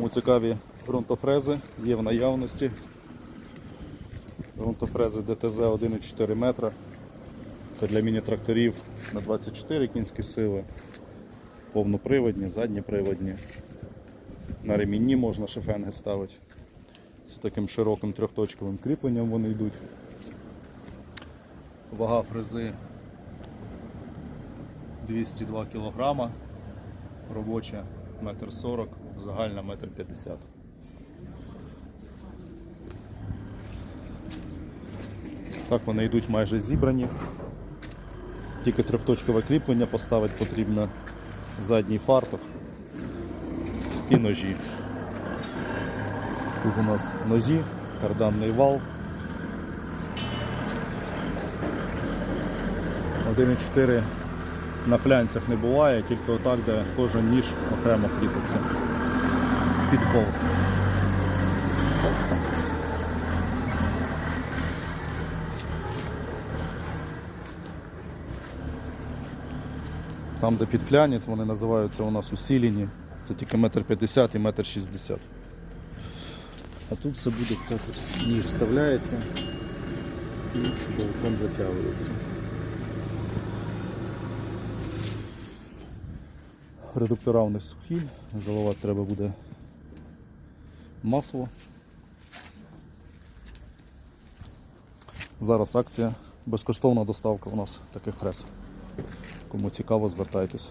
Кому цікаві ґрунтофрези, є в наявності. Ґрунтофрези ДТЗ 1,4 метра. Це для міні-тракторів на 24 кінські сили. Повноприводні, задніприводні. На ремінні можна шифенги ставити. З таким широким трьохточковим кріпленням вони йдуть. Вага фрези 202 кг, робоча 1,40 м, загальна 1,50 м. Так вони йдуть майже зібрані. Тільки трьохточкове кріплення поставити потрібно задній фартух і ножі. Тут у нас ножі, карданний вал. 1,4 на флянцях не буває, тільки отак, де кожен ніж окремо кріпиться під пол. Там, де під флянець, вони називаються у нас усілені. Це тільки метр п'ятдесят і метр шістдесят. А тут все буде так. Ніж вставляється і болтом затягується. Редуктора у них сухі, заливати треба буде масло. Зараз акція, безкоштовна доставка у нас таких фрез. Кому цікаво, звертайтесь.